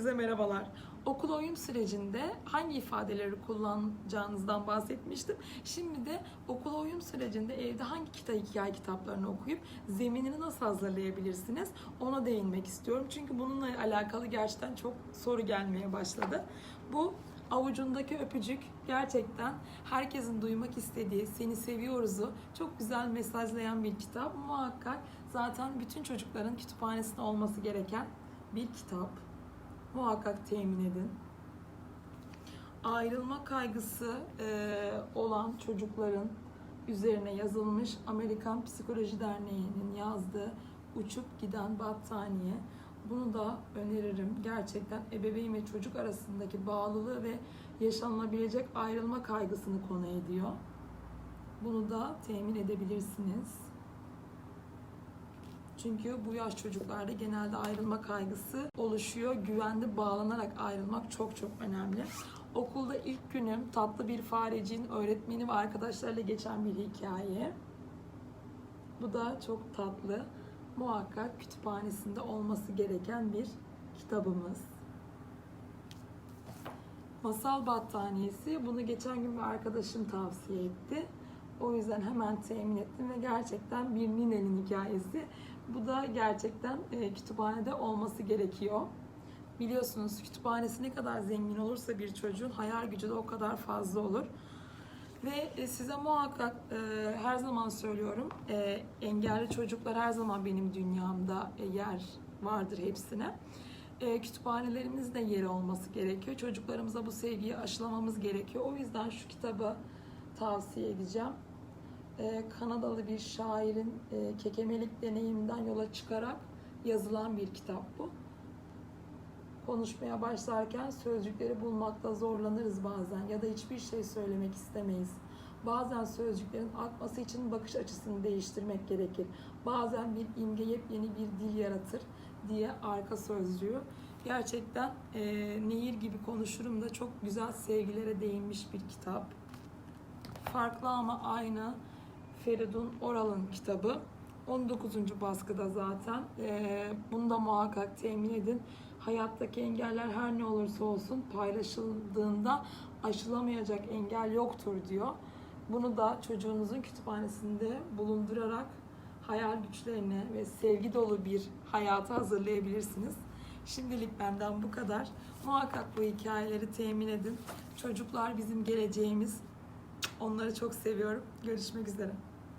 Hepinize merhabalar. Okul oyun sürecinde hangi ifadeleri kullanacağınızdan bahsetmiştim. Şimdi de okul oyun sürecinde evde hangi kitap hikaye kitaplarını okuyup zeminini nasıl hazırlayabilirsiniz ona değinmek istiyorum. Çünkü bununla alakalı gerçekten çok soru gelmeye başladı. Bu avucundaki öpücük gerçekten herkesin duymak istediği seni seviyoruz'u çok güzel mesajlayan bir kitap. Muhakkak zaten bütün çocukların kütüphanesinde olması gereken bir kitap. Muhakkak temin edin. Ayrılma kaygısı e, olan çocukların üzerine yazılmış Amerikan Psikoloji Derneği'nin yazdığı Uçup Giden Battaniye. Bunu da öneririm. Gerçekten ebeveyn ve çocuk arasındaki bağlılığı ve yaşanılabilecek ayrılma kaygısını konu ediyor. Bunu da temin edebilirsiniz. Çünkü bu yaş çocuklarda genelde ayrılma kaygısı oluşuyor. Güvende bağlanarak ayrılmak çok çok önemli. Okulda ilk günüm tatlı bir fareciğin öğretmeni ve arkadaşlarıyla geçen bir hikaye. Bu da çok tatlı. Muhakkak kütüphanesinde olması gereken bir kitabımız. Masal battaniyesi. Bunu geçen gün bir arkadaşım tavsiye etti. O yüzden hemen temin ettim ve gerçekten bir ninenin hikayesi. Bu da gerçekten e, kütüphanede olması gerekiyor. Biliyorsunuz kütüphanesi ne kadar zengin olursa bir çocuğun hayal gücü de o kadar fazla olur. Ve e, size muhakkak e, her zaman söylüyorum e, engelli çocuklar her zaman benim dünyamda e, yer vardır hepsine. E, kütüphanelerimizde yeri olması gerekiyor. Çocuklarımıza bu sevgiyi aşılamamız gerekiyor. O yüzden şu kitabı tavsiye edeceğim. E, Kanadalı bir şairin e, kekemelik deneyiminden yola çıkarak yazılan bir kitap bu. Konuşmaya başlarken sözcükleri bulmakta zorlanırız bazen ya da hiçbir şey söylemek istemeyiz. Bazen sözcüklerin akması için bakış açısını değiştirmek gerekir. Bazen bir imge yepyeni bir dil yaratır diye arka sözcüğü. Gerçekten e, nehir gibi konuşurum da çok güzel sevgilere değinmiş bir kitap. Farklı ama aynı Feridun Oral'ın kitabı. 19. baskıda zaten. Ee, bunu da muhakkak temin edin. Hayattaki engeller her ne olursa olsun paylaşıldığında aşılamayacak engel yoktur diyor. Bunu da çocuğunuzun kütüphanesinde bulundurarak hayal güçlerine ve sevgi dolu bir hayata hazırlayabilirsiniz. Şimdilik benden bu kadar. Muhakkak bu hikayeleri temin edin. Çocuklar bizim geleceğimiz. Onları çok seviyorum. Görüşmek üzere.